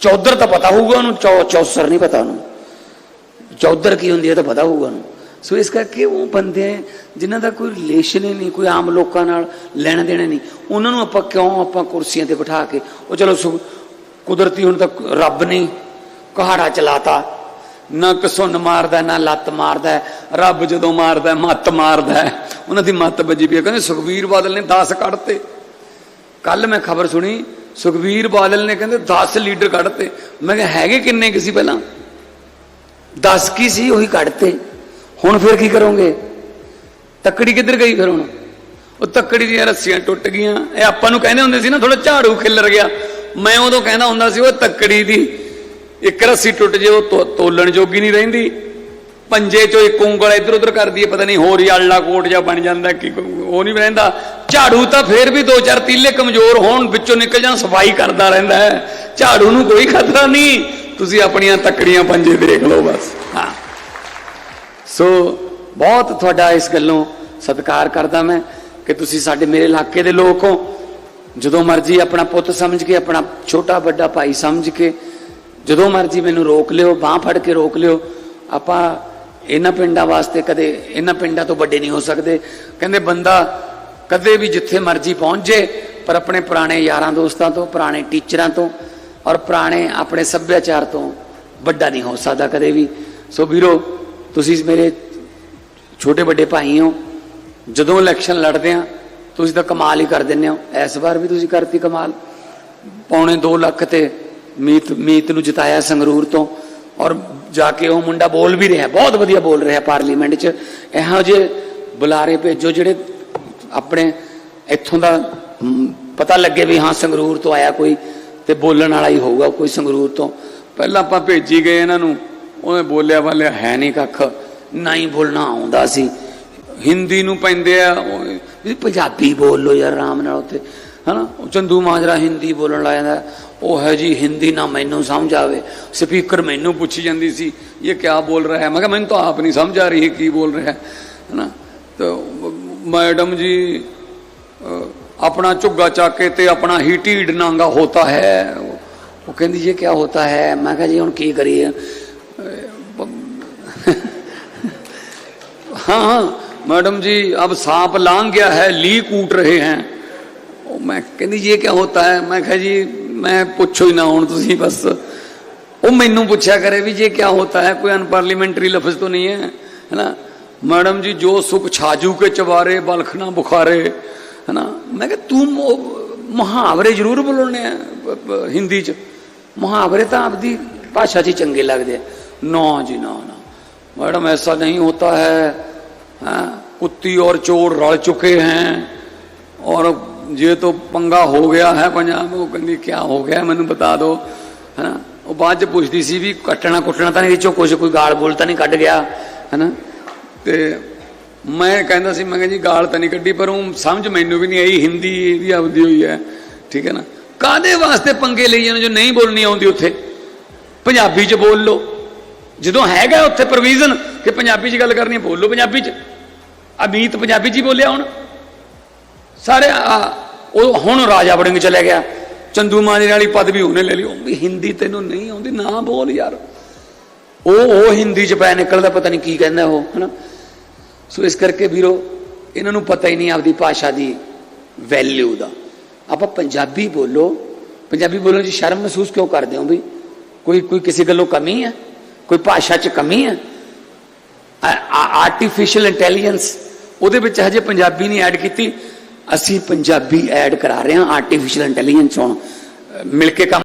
ਚੌਧਰ ਤਾਂ ਪਤਾ ਹੋਊਗਾ ਉਹਨੂੰ, ਚੌ, ਚੌਸਰ ਨਹੀਂ ਪਤਾ ਉਹਨੂੰ। ਚੌਧਰ ਕੀ ਹੁੰਦੀ ਹੈ ਤਾਂ ਪਤਾ ਹੋਊਗਾ ਉਹਨੂੰ। ਸੋ ਇਸ ਕਰਕੇ ਉਹ ਬੰਦੇ ਹੈ ਜਿਨ੍ਹਾਂ ਦਾ ਕੋਈ ਰਿਲੇਸ਼ਨ ਹੀ ਨਹੀਂ, ਕੋਈ ਆਮ ਲੋਕਾਂ ਨਾਲ ਲੈਣ ਦੇਣਾ ਨਹੀਂ। ਉਹਨਾਂ ਨੂੰ ਆਪਾਂ ਕਿਉਂ ਆਪਾਂ ਕੁਰਸੀਆਂ ਤੇ ਬਿਠਾ ਕੇ, ਉਹ ਚਲੋ ਸੁ- ਕੁਦਰਤੀ ਹੁਣ ਤਾਂ ਰੱਬ ਨੇ ਕਹਾੜਾ ਚਲਾਤਾ। ਨਾ ਕਸੁੰਨ ਮਾਰਦਾ, ਨਾ ਲੱਤ ਮਾਰਦਾ। ਰੱਬ ਜਦੋਂ ਮਾਰਦਾ, ਮੱਤ ਮਾਰਦਾ। ਉਹਨਾਂ ਦੀ ਮੱਤ ਵੱਜੀ ਪਈ ਕਹਿੰਦੇ ਸੁਖਵੀਰ ਬਾਦਲ ਨੇ 10 ਕੱਢਤੇ। ਕੱਲ ਮੈਂ ਖਬਰ ਸੁਣੀ ਸੁਖਵੀਰ ਬਾਦਲ ਨੇ ਕਹਿੰਦੇ 10 ਲੀਡਰ ਕੱਢਤੇ। ਮੈਂ ਕਿਹਾ ਹੈਗੇ ਕਿੰਨੇ ਕਿਸੇ ਪਹਿਲਾਂ? 10 ਕੀ ਸੀ? ਉਹੀ ਕੱਢਤੇ। ਹੁਣ ਫਿਰ ਕੀ ਕਰੋਗੇ? ਤੱਕੜੀ ਕਿੱਧਰ ਗਈ ਫਿਰ ਹੁਣ? ਉਹ ਤੱਕੜੀ ਦੀਆਂ ਰੱਸੀਆਂ ਟੁੱਟ ਗਈਆਂ। ਇਹ ਆਪਾਂ ਨੂੰ ਕਹਿੰਦੇ ਹੁੰਦੇ ਸੀ ਨਾ ਥੋੜਾ ਝਾੜੂ ਖਿੱਲਰ ਗਿਆ। ਮੈਂ ਉਦੋਂ ਕਹਿੰਦਾ ਹੁੰਦਾ ਸੀ, ਉਹ ਤੱਕੜੀ ਦੀ ਇੱਕ ਰੱਸੀ ਟੁੱਟ ਜੇ, ਉਹ ਤੋ- ਤੋਲਣ ਜੋਗੀ ਨਹੀਂ ਰਹਿੰਦੀ। ਪੰਜੇ ਚੋਂ ਇੱਕ ਉਂਗਲ ਇੱਧਰ ਉੱਧਰ ਕਰਦੀ ਹੈ, ਪਤਾ ਨਹੀਂ ਹੋਰ ਹੀ ਆਲਾ ਕੋਟ ਜਾਂ ਬਣ ਜਾਂਦਾ, ਕਿ ਉਹ ਨਹੀਂ ਰਹਿੰਦਾ। ਝਾੜੂ ਤਾਂ ਫੇਰ ਵੀ ਦੋ ਚਾਰ ਤੀਲੇ ਕਮਜ਼ੋਰ ਹੋਣ, ਵਿੱਚੋਂ ਨਿਕਲ ਜਾਣ, ਸਫ਼ਾਈ ਕਰਦਾ ਰਹਿੰਦਾ ਹੈ। ਝਾੜੂ ਨੂੰ ਕੋਈ ਖਤਰਾ ਨਹੀਂ। ਤੁਸੀਂ ਆਪਣੀਆਂ ਤੱਕੜੀਆਂ ਪੰਜੇ ਦੇਖ ਲਓ ਬਸ। ਹਾਂ। ਸੋ ਬਹੁਤ ਤੁਹਾਡਾ ਇਸ ਗੱਲੋਂ ਸਤਿਕਾਰ ਕਰਦਾ ਮੈਂ ਕਿ ਤੁਸੀਂ ਸਾਡੇ ਮੇਰੇ ਇਲਾਕੇ ਦੇ ਲੋਕ ਹੋ। ਜਦੋਂ ਮਰਜ਼ੀ ਆਪਣਾ ਪੁੱਤ ਸਮਝ ਕੇ, ਆਪਣਾ ਛੋਟਾ ਵੱਡਾ ਭਾਈ ਸਮਝ ਕੇ, ਜਦੋਂ ਮਰਜ਼ੀ ਮੈਨੂੰ ਰੋਕ ਲਿਓ, ਬਾਹ ਫੜ ਕੇ ਰੋਕ ਲਿਓ, ਆਪਾਂ ਇਹਨਾਂ ਪਿੰਡਾਂ ਵਾਸਤੇ ਕਦੇ ਇਹਨਾਂ ਪਿੰਡਾਂ ਤੋਂ ਵੱਡੇ ਨਹੀਂ ਹੋ ਸਕਦੇ। ਕਹਿੰਦੇ, ਬੰਦਾ ਕਦੇ ਵੀ ਜਿੱਥੇ ਮਰਜ਼ੀ ਪਹੁੰਚ ਜੇ, ਪਰ ਆਪਣੇ ਪੁਰਾਣੇ ਯਾਰਾਂ ਦੋਸਤਾਂ ਤੋਂ, ਪੁਰਾਣੇ ਟੀਚਰਾਂ ਤੋਂ ਔਰ ਪੁਰਾਣੇ ਆਪਣੇ ਸੱਭਿਆਚਾਰ ਤੋਂ ਵੱਡਾ ਨਹੀਂ ਹੋ ਸਕਦਾ ਕਦੇ ਵੀ। ਸੋ ਵੀਰੋ, ਤੁਸੀਂ ਮੇਰੇ ਛੋਟੇ ਵੱਡੇ ਭਾਈ ਹੋ, ਜਦੋਂ ਇਲੈਕਸ਼ਨ ਲੜਦੇ ਆ ਤੁਸੀਂ ਤਾਂ ਕਮਾਲ ਹੀ ਕਰ ਦਿੰਦੇ ਹੋ। ਇਸ ਵਾਰ ਵੀ ਤੁਸੀਂ ਕਰਤੀ ਕਮਾਲ। ਪੌਣੇ 2 ਲੱਖ ਤੇ ਮੀਤ ਮੀਤ ਨੂੰ ਜਿਤਾਇਆ ਸੰਗਰੂਰ ਤੋਂ ਔਰ ਜਾ ਕੇ ਉਹ ਮੁੰਡਾ ਬੋਲ ਵੀ ਰਿਹਾ, ਬਹੁਤ ਵਧੀਆ ਬੋਲ ਰਿਹਾ ਪਾਰਲੀਮੈਂਟ 'ਚ। ਇਹੋ ਜਿਹੇ ਬੁਲਾਰੇ ਭੇਜੋ ਜਿਹੜੇ ਆਪਣੇ ਇੱਥੋਂ ਦਾ ਪਤਾ ਲੱਗੇ ਵੀ ਹਾਂ ਸੰਗਰੂਰ ਤੋਂ ਆਇਆ ਕੋਈ ਤੇ ਬੋਲਣ ਵਾਲਾ ਹੀ ਹੋਊਗਾ ਕੋਈ ਸੰਗਰੂਰ ਤੋਂ। ਪਹਿਲਾਂ ਆਪਾਂ ਭੇਜੀ ਗਏ ਇਹਨਾਂ ਨੂੰ, ਉਹਨੇ ਬੋਲਿਆ ਵਾਲਿਆ ਹੈ ਨਹੀਂ ਕੱਖ, ਨਾ ਹੀ ਬੋਲਣਾ ਆਉਂਦਾ ਸੀ। ਹਿੰਦੀ ਨੂੰ ਪੈਂਦੇ ਆ, ਉਹ ਵੀ ਪੰਜਾਬੀ ਬੋਲ ਲੋ ਯਾਰ ਆਰਾਮ ਨਾਲ ਉੱਥੇ, ਹਨਾ? ਉਹ ਚੰਦੂ ਮਾਜਰਾ ਹਿੰਦੀ ਬੋਲਣ ਲੱਗ ਜਾਂਦਾ। ਉਹ ਹੈ ਜੀ ਹਿੰਦੀ ਨਾ ਮੈਨੂੰ ਸਮਝ ਆਵੇ। ਸਪੀਕਰ ਮੈਨੂੰ ਪੁੱਛੀ ਜਾਂਦੀ ਸੀ, ਇਹ ਕਿਆ ਬੋਲ ਰਿਹਾ ਹੈ? ਮੈਂ ਕਿਹਾ, ਮੈਨੂੰ ਤਾਂ ਆਪ ਨਹੀਂ ਸਮਝ ਆ ਰਹੀ ਹੈ ਕੀ ਬੋਲ ਰਿਹਾ ਹੈ? ਹਨਾ? ਤਾਂ ਮੈਡਮ ਜੀ ਅ, ਆਪਣਾ ਝੁੱਗਾ ਚੱਕ ਕੇ ਤੇ ਆਪਣਾ ਹੀ ਢੀਡ ਨਾਂਗਾ ਹੋਤਾ ਹੈ ਉਹ ਕਹਿੰਦੀ ਇਹ ਕਿਆ ਹੋਤਾ ਹੈ ਮੈਂ ਕਿਹਾ ਜੀ ਹੁਣ ਕੀ ਕਰੀਏ हाँ हाँ मैडम जी अब सांप लांग गया है ली कूट रहे हैं ਉਹ ਮੈਂ ਕਹਿੰਦੀ ਇਹ ਕੀ ਹੁੰਦਾ ਹੈ ਮੈਂ ਕਿਹਾ ਜੀ ਮੈਂ ਪੁੱਛੋ ਹੀ ਨਾ ਹੁਣ ਤੁਸੀਂ ਬਸ ਉਹ ਮੈਨੂੰ ਪੁੱਛਿਆ ਕਰੇ ਵੀ ਇਹ ਕੀ ਹੁੰਦਾ ਹੈ ਕੋਈ ਅਨਪਾਰਲੀਮੈਂਟਰੀ ਲਫ਼ਜ਼ ਤਾਂ ਨਹੀਂ ਹੈ ਹੈਨਾ ਮੈਡਮ ਜੀ, ਜੋ ਸੁਖ ਛਾਜੂ ਕੇ ਚਵਾਰੇ, ਬਲਖਣਾ ਬੁਖਾਰੇ, ਹਨਾ? ਮੈਂ ਕਿਹਾ, ਤੂੰ ਮੁਹਾਵਰੇ ਜ਼ਰੂਰ ਬੋਲਣੇ ਆ ਹਿੰਦੀ ਚ। ਮੁਹਾਵਰੇ ਤਾਂ ਆਪਦੀ ਭਾਸ਼ਾ 'ਚ ਚੰਗੇ ਲੱਗਦੇ ਆ। ਨਾ ਜੀ, ਨਾ ਨਾ। ਮੈਡਮ, ਐਸਾ ਨਹੀਂ ਹੋਤਾ ਹੈ, ਹਾਂ? ਕੁੱਤੀ ਔਰ ਚੋਰ ਰਲ ਚੁਕੇ ਹੈ। ਔਰ ਜੇ ਤੋ ਪੰਗਾ ਹੋ ਗਿਆ ਹੈ ਪੰਜਾਬ, ਉਹ ਕਹਿੰਦੀ ਕੀ ਹੋ ਗਿਆ? ਮੈਨੂੰ ਬਤਾ ਦਿਓ। ਹਨਾ? ਉਹ ਬਾਅਦ ਚ ਪੁੱਛਦੀ ਸੀ ਵੀ ਕੱਟਣਾ ਕੁੱਟਣਾ ਤਾਂ ਨਹੀਂ, ਵਿੱਚੋਂ ਕੁਝ ਕੋਈ ਗਾਲ ਬੋਲ ਤਾਂ ਨਹੀਂ ਕੱਢ ਗਿਆ, ਹਨਾ? ਤੇ ਮੈਂ ਕਹਿੰਦਾ ਸੀ ਮੈਂ ਕਿਹਾ ਜੀ ਗਾਲ ਤਾਂ ਨਹੀਂ ਕੱਢੀ ਪਰ ਉਹ ਸਮਝ ਮੈਨੂੰ ਵੀ ਨਹੀਂ ਆਈ ਹਿੰਦੀ ਇਹਦੀ ਆਪਦੀ ਹੋਈ ਹੈ ਠੀਕ ਹੈ ਨਾ? ਕਾਦੇ ਵਾਸਤੇ ਪੰਗੇ ਲਈ ਜਾਂਦੇ ਜੋ ਨਹੀਂ ਬੋਲਣੀ ਆਉਂਦੀ ਉੱਥੇ? ਪੰਜਾਬੀ ਚ ਬੋਲ ਲਓ। ਜਦੋਂ ਹੈਗਾ ਉੱਥੇ ਪ੍ਰੋਵੀਜ਼ਨ ਕਿ ਪੰਜਾਬੀ 'ਚ ਗੱਲ ਕਰਨੀ ਹੈ, ਬੋਲੋ ਪੰਜਾਬੀ 'ਚ। ਅਮੀਤ ਪੰਜਾਬੀ 'ਚ ਹੀ ਬੋਲਿਆ ਹੁਣ। ਸਾਰੇ ਉਹ ਹੁਣ ਰਾਜਾ ਵੜਿੰਗ ਚਲੇ ਗਿਆ। ਚੰਦੂ ਮਾਜਰੇ ਵਾਲੀ ਪਦਵੀ ਉਹਨੇ ਲੈ ਲਈ। ਉਹ ਵੀ ਹਿੰਦੀ ਤੈਨੂੰ ਨਹੀਂ ਆਉਂਦੀ ਨਾ ਬੋਲ ਯਾਰ। ਉਹ ਉਹ ਹਿੰਦੀ 'ਚ ਪੈ ਨਿਕਲਦਾ, ਪਤਾ ਨਹੀਂ ਕੀ ਕਹਿੰਦਾ ਉਹ, ਹਨਾ? ਸੋ ਇਸ ਕਰਕੇ ਵੀਰੋ, ਇਹਨਾਂ ਨੂੰ ਪਤਾ ਹੀ ਨਹੀਂ ਆਪਦੀ ਭਾਸ਼ਾ ਦੀ ਵੈਲਿਊ ਦਾ। ਆਪਾਂ ਪੰਜਾਬੀ ਬੋਲੋ, ਪੰਜਾਬੀ ਬੋਲਣ 'ਚ ਸ਼ਰਮ ਮਹਿਸੂਸ ਕਿਉਂ ਕਰਦੇ ਹੋ ਵੀ ਕੋਈ ਕੋਈ ਕਿਸੇ ਗੱਲੋਂ ਕਮੀ ਹੈ? ਕੋਈ ਭਾਸ਼ਾ 'ਚ ਕਮੀ ਹੈ? ਆਰਟੀਫੀਸ਼ੀਅਲ ਇੰਟੈਲੀਜੈਂਸ ਉਹਦੇ ਵਿੱਚ ਹਜੇ ਪੰਜਾਬੀ ਨਹੀਂ ਐਡ ਕੀਤੀ। ਅਸੀਂ ਪੰਜਾਬੀ ਐਡ ਕਰਾ ਰਹੇ ਹਾਂ ਆਰਟੀਫੀਸ਼ੀਅਲ ਇੰਟੈਲੀਜੈਂਸ ਹੁਣ। ਮਿਲ ਕੇ ਕੰਮ